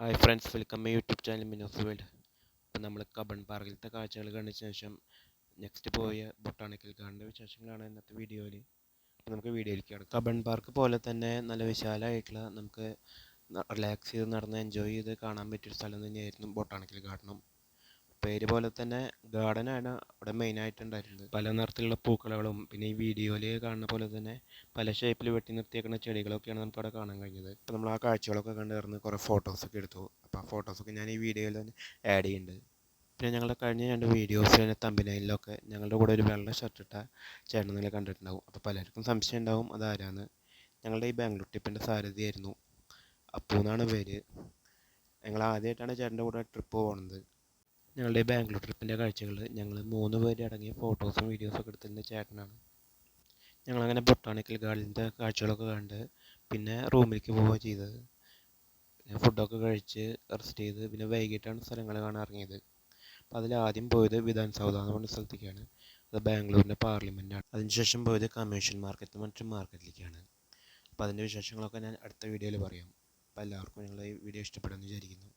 Hi friends welcome my YouTube channel Minos world അപ്പോൾ നമ്മൾ Cubbon പാർക്കിലത്തെ കാഴ്ചകൾ കണ്ട ശേഷം നെക്സ്റ്റ് പോയ ബൊട്ടാണിക്കൽ ഗാർഡന്റെ വിശേഷങ്ങളാണ് ഇന്നത്തെ വീഡിയോയിൽ അപ്പോൾ നമുക്ക് വീഡിയോയിലേക്ക് കിടക്കാം. കബൺ പാർക്ക് പോലെ തന്നെ നല്ല വിശാലമായിട്ടുള്ള നമുക്ക് റിലാക്സ് ചെയ്ത് നടന്ന് എൻജോയ് ചെയ്ത് കാണാൻ പറ്റിയൊരു സ്ഥലം തന്നെയായിരുന്നു ബൊട്ടാണിക്കൽ ഗാർഡനും. പേര് പോലെ തന്നെ ഗാർഡനാണ് അവിടെ മെയിനായിട്ട് ഉണ്ടായിരുന്നത്. പല നിറത്തിലുള്ള പൂക്കളകളും പിന്നെ ഈ വീഡിയോയിൽ കാണുന്ന പോലെ തന്നെ പല ഷേപ്പിൽ വെട്ടി നിർത്തിയേക്കുന്ന ചെടികളൊക്കെയാണ് നമുക്ക് അവിടെ കാണാൻ കഴിഞ്ഞത്. അപ്പോൾ നമ്മൾ ആ കാഴ്ചകളൊക്കെ കണ്ട് ഇറന്ന് കുറേ ഫോട്ടോസൊക്കെ എടുത്തു. അപ്പോൾ ആ ഫോട്ടോസൊക്കെ ഞാൻ ഈ വീഡിയോയിൽ തന്നെ ആഡ് ചെയ്യുന്നുണ്ട് പിന്നെ ഞങ്ങളുടെ കഴിഞ്ഞ രണ്ട് വീഡിയോസിലെ തമ്പിനയിലൊക്കെ ഞങ്ങളുടെ കൂടെ ഒരു വെള്ള ഷർട്ട് ഇട്ട ചേട്ടൻ നില കണ്ടിട്ടുണ്ടാവും. അപ്പോൾ പലർക്കും സംശയം ഉണ്ടാവും അതാരാണ് ഞങ്ങളുടെ ഈ ബാംഗ്ലൂർ ട്രിപ്പിന്റെ സാരഥിയായിരുന്നു അപ്പു എന്നാണ് പേര്. ഞങ്ങൾ ആദ്യമായിട്ടാണ് ചേട്ടന്റെ കൂടെ ട്രിപ്പ് പോകുന്നത് ഞങ്ങളുടെ ബാംഗ്ലൂർ ട്രിപ്പിന്റെ കാഴ്ചകൾ. ഞങ്ങൾ മൂന്ന് പേര് അടങ്ങിയ ഫോട്ടോസും വീഡിയോസും ഒക്കെ എടുത്തിരുന്ന ചേട്ടനാണ്. ഞങ്ങളങ്ങനെ ബൊട്ടാണിക്കൽ ഗാർഡനിന്റെ കാഴ്ചകളൊക്കെ കണ്ട് പിന്നെ റൂമിലേക്ക് പോവുക ചെയ്തത്. ഫുഡൊക്കെ കഴിച്ച് റെസ്റ്റ് ചെയ്ത് പിന്നെ വൈകിട്ടാണ് സ്ഥലങ്ങൾ കാണാൻ ഇറങ്ങിയത്. അപ്പോൾ അതിൽ ആദ്യം പോയത് വിധാൻ സൗദ എന്ന് പറഞ്ഞ സ്ഥലത്തേക്കാണ്. അത് ബാംഗ്ലൂരിന്റെ പാർലമെന്റാണ് അതിനുശേഷം പോയത് കമ്മീഷൻ മാർക്കറ്റ് മറ്റു മാർക്കറ്റിലേക്കാണ് അപ്പോൾ അതിന്റെ വിശേഷങ്ങളൊക്കെ ഞാൻ അടുത്ത വീഡിയോയിൽ പറയാം. അപ്പോൾ എല്ലാവർക്കും നിങ്ങളുടെ ഈ വീഡിയോ ഇഷ്ടപ്പെടുമെന്ന് വിചാരിക്കുന്നു.